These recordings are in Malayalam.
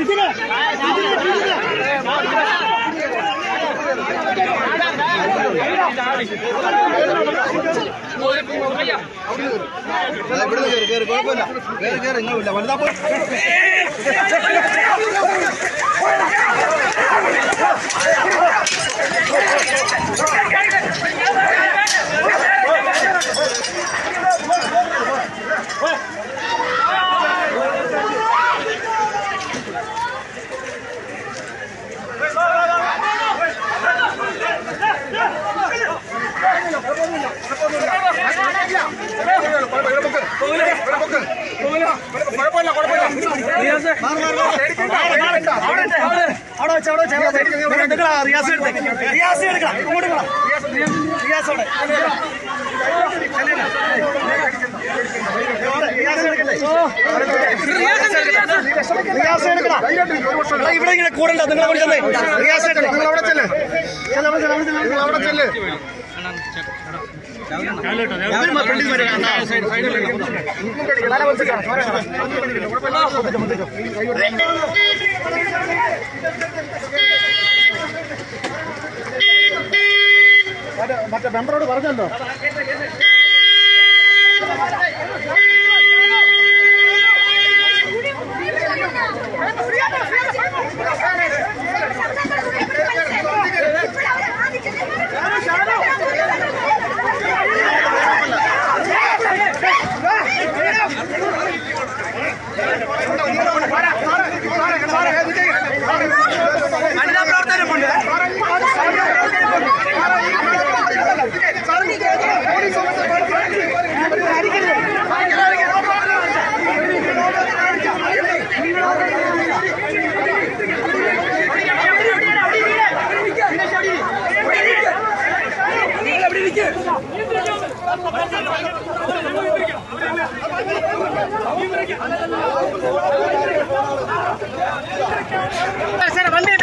ഇവിടെ കയറി കയറി കുഴപ്പമില്ല കയറി കയറി ഇങ്ങനെ വലുതാ പോ അവിടെ വെച്ച് അവിടെ വെച്ച് എടുക്കണം റിയാസ് എടുത്തേ റിയാസ് എടുക്കണം ഇങ്ങോട്ട് ഇവിടെ ഇങ്ങനെ കൂടണ്ട. നിങ്ങളെ വിളിച്ചത് റിയാസ് എടുക്കണം നിങ്ങൾ അവിടെ ചെല്ലേ അവിടെ ചെല്ലേ. അവിടെ ചെല്ലേ. മറ്റേ മെമ്പറോട് പറഞ്ഞല്ലോ. വണ്ടി ഇതാക്കട്ടെ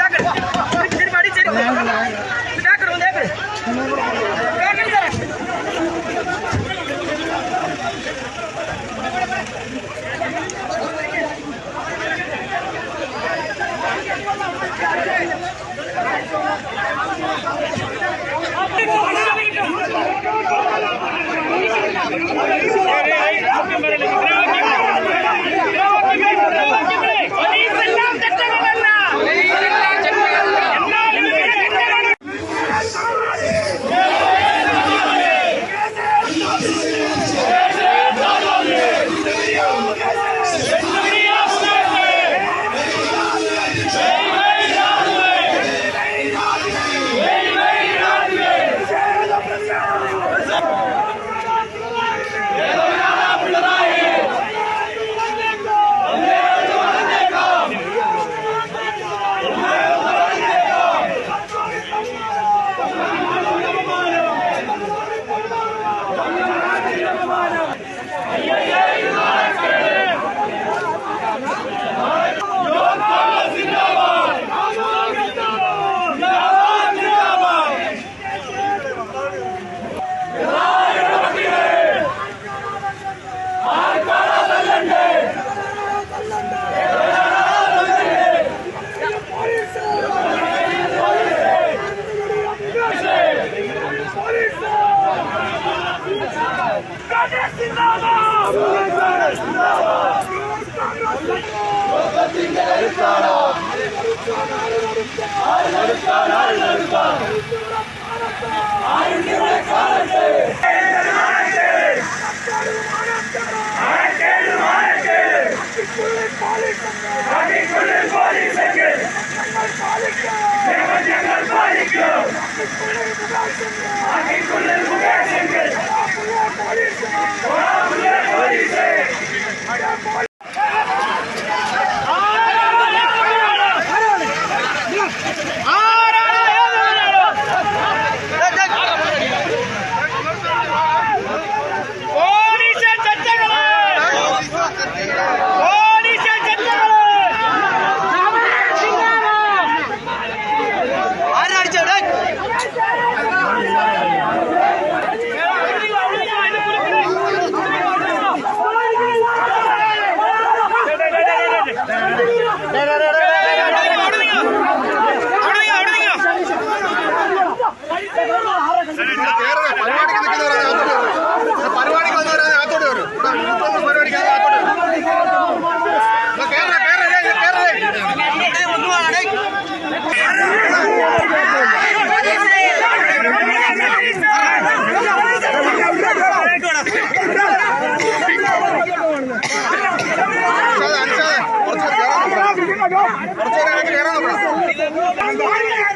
കുറച്ചു നേരം കയറാൻ നോക്കണം.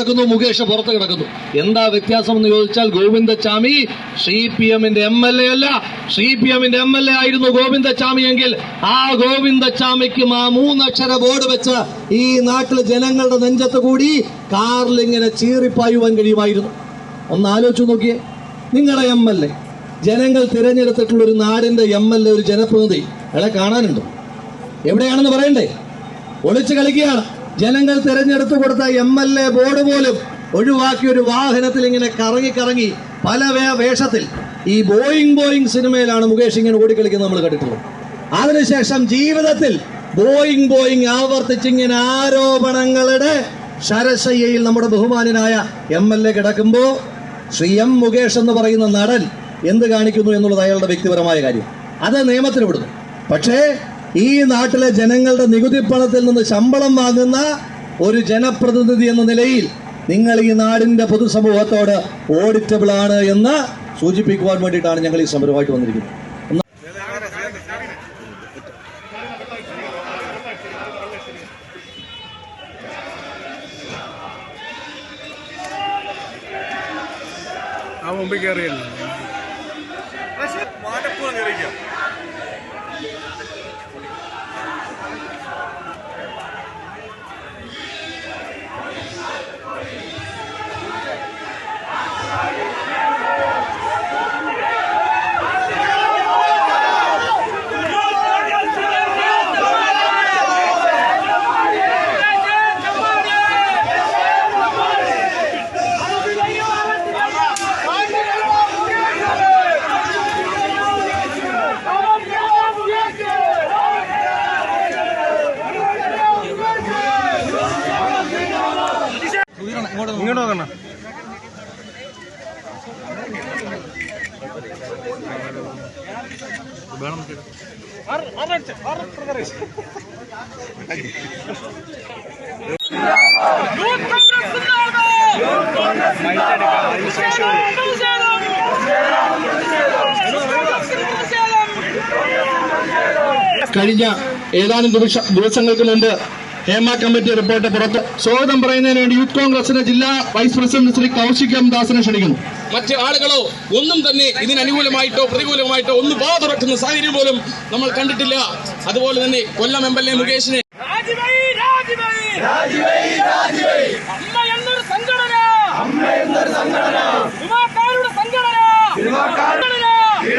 കിടക്കുന്നു മുകേഷ് പുറത്ത് കിടക്കുന്നു. എന്താ വ്യത്യാസം എന്ന് ചോദിച്ചാൽ ഗോവിന്ദച്ചാമി സി പി എമ്മിന്റെ എം എൽ എ അല്ല. സി പി എമ്മിന്റെ എം എൽ എ ആയിരുന്നു ഗോവിന്ദച്ചാമി എങ്കിൽ ആ ഗോവിന്ദച്ചാമിക്കും ആ മൂന്നക്ഷര ബോർഡ് വെച്ച് ഈ നാട്ടിലെ ജനങ്ങളുടെ നെഞ്ചത്ത് കൂടി കാറിൽ ഇങ്ങനെ ചീറിപ്പായുവാൻ കഴിയുമായിരുന്നു. ഒന്ന് ആലോചിച്ചു നോക്കിയേ. നിങ്ങളുടെ എം എൽ എ ജനങ്ങൾ തിരഞ്ഞെടുത്തിട്ടുള്ള ഒരു നാടിന്റെ എം എൽ എ ഒരു ജനപ്രതിനിധി അയാളെ കാണാനുണ്ടോ? എവിടെയാണെന്ന് പറയണ്ടേ? ഒളിച്ചു കളിക്കുകയാണ്. ജനങ്ങൾ തിരഞ്ഞെടുത്തു കൊടുത്ത എം എൽ എ ബോർഡ് പോലും ഒഴിവാക്കി ഒരു വാഹനത്തിൽ ഇങ്ങനെ കറങ്ങി കറങ്ങി പല വേഷത്തിൽ ഈ ബോയിങ് ബോയിങ് സിനിമയിലാണ് മുകേഷ് ഇങ്ങനെ ഓടിക്കളിക്കുന്നത് നമ്മൾ കണ്ടിട്ടുള്ളത്. അതിനുശേഷം ജീവിതത്തിൽ ബോയിങ് ബോയിങ് ആവർത്തിച്ച് ഇങ്ങനെ ആരോപണങ്ങളുടെ ശരശയ്യയിൽ നമ്മുടെ ബഹുമാനനായ എം എൽ എ കിടക്കുമ്പോൾ ശ്രീ എം മുകേഷ് എന്ന് പറയുന്ന നടൻ എന്ത് കാണിക്കുന്നു എന്നുള്ളത് അയാളുടെ വ്യക്തിപരമായ കാര്യം. അത് നിയമത്തിന് വിടുന്നു. പക്ഷേ ഈ നാട്ടിലെ ജനങ്ങളുടെ നികുതി പണത്തിൽ നിന്ന് ശമ്പളം വാങ്ങുന്ന ഒരു ജനപ്രതിനിധി എന്ന നിലയിൽ നിങ്ങൾ ഈ നാടിന്റെ പൊതുസമൂഹത്തോട് ഓഡിറ്റബിൾ ആണ് എന്ന് സൂചിപ്പിക്കുവാൻ വേണ്ടിയിട്ടാണ് ഞങ്ങൾ ഈ സമരമായിട്ട് വന്നിരിക്കുന്നത്. ആ മുമ്പിൽ കയറിയല്ലോ ഇങ്ങോട്ട് നോക്കണ യൂത്ത് കോൺഗ്രസ് സിന്ദാബാദ് യൂത്ത് കോൺഗ്രസ് സിന്ദാബാദ് കഴിഞ്ഞ ഏതാനും ദിവസ ദിവസങ്ങൾക്ക് മുമ്പ് ഹേമ കമ്മിറ്റി റിപ്പോർട്ട് പുറത്ത്. സ്വാഗതം പറയുന്നതിന് വേണ്ടി യൂത്ത് കോൺഗ്രസിന്റെ ജില്ലാ vice president Shri Kaushik M ദാസിനെ ക്ഷണിക്കുന്നു. മറ്റ് ആളുകളോ ഒന്നും തന്നെ ഇതിന് അനുകൂലമായിട്ടോ പ്രതികൂലമായിട്ടോ ഒന്നും വാ തുറക്കുന്ന സാഹചര്യം പോലും നമ്മൾ കണ്ടിട്ടില്ല. അതുപോലെ തന്നെ കൊല്ലം എം എൽ എ മുകേഷിനെ